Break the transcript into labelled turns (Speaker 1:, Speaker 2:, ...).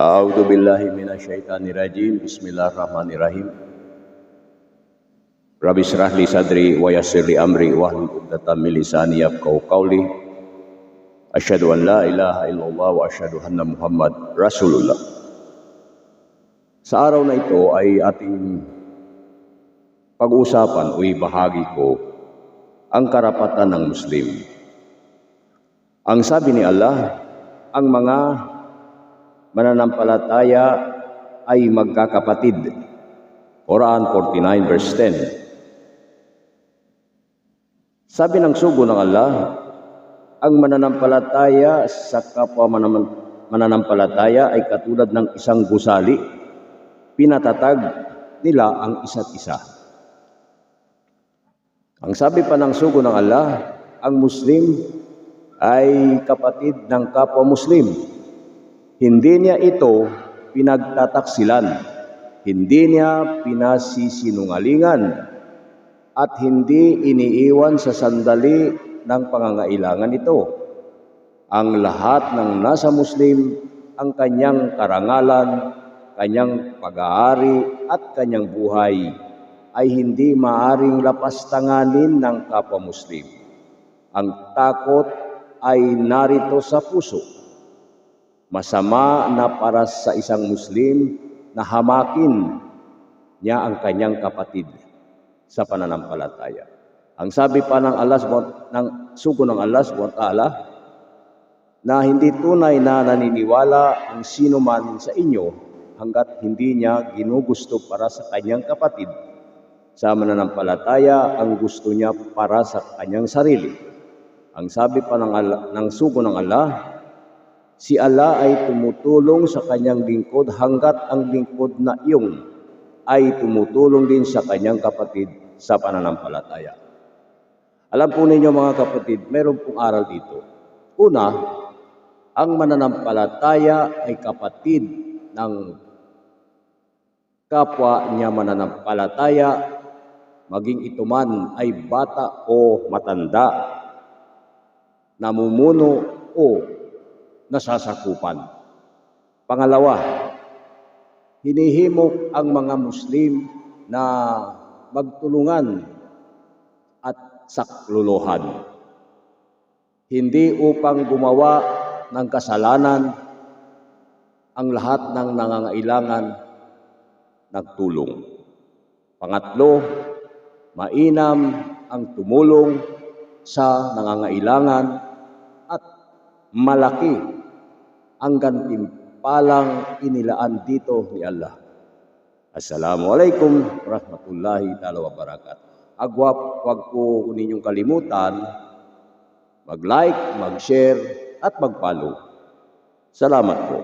Speaker 1: A'udzu billahi minasyaitonir rajim. Bismillahirrahmanirrahim. Rabbi syrah li sadri wa yassir li amri wahlul 'uqdatam min lisani yafqahu qawli. Asyhadu an la ilaha illallah wa asyhadu anna Muhammad Rasulullah. Sa araw na ito ay ating pag-usapan o ibahagi ko ang karapatan ng Muslim. Ang sabi ni Allah, ang mga mananampalataya ay magkakapatid. Quran 49 verse 10. Sabi ng sugo ng Allah, ang mananampalataya sa kapwa mananampalataya ay katulad ng isang gusali. Pinatatag nila ang isa't isa. Ang sabi pa ng sugo ng Allah, ang Muslim ay kapatid ng kapwa Muslim. Hindi niya ito pinagtataksilan. Hindi niya pinasisinungalingan at hindi iniiwan sa sandali ng pangangailangan ito. Ang lahat ng nasa Muslim, ang kanyang karangalan, kanyang pag-aari at kanyang buhay ay hindi maaring lapastanganin ng kapwa Muslim. Ang takot ay narito sa puso. Masama na para sa isang Muslim na hamakin niya ang kanyang kapatid sa pananampalataya. Ang sabi pa ng Allah ng sugo ng Allah subhanahu ta'ala na hindi tunay na naniniwala ang sino man sa inyo hanggat hindi niya ginugusto para sa kanyang kapatid. Sa mananampalataya, ang gusto niya para sa kanyang sarili. Ang sabi pa ng, Allah, ng sugo ng Allah, si Allah ay tumutulong sa kanyang lingkod hanggat ang lingkod na iyong ay tumutulong din sa kanyang kapatid sa pananampalataya. Alam po ninyo mga kapatid, meron pong aral dito. Una, ang mananampalataya ay kapatid ng kapwa niya mananampalataya, maging ito man ay bata o matanda, namumuno o nasasakupan. Pangalawa, hinihimok ang mga Muslim na magtulungan at sakluluhan. Hindi upang gumawa ng kasalanan ang lahat ng nangangailangan nagtulong. Pangatlo, mainam ang tumulong sa nangangailangan at malaki ang gantimpalang inilaan dito ni Allah. Assalamualaikum warahmatullahi taala wabarakatuh. Agwap, wag po ninyong kalimutan mag-like, mag-share at mag-follow. Salamat po.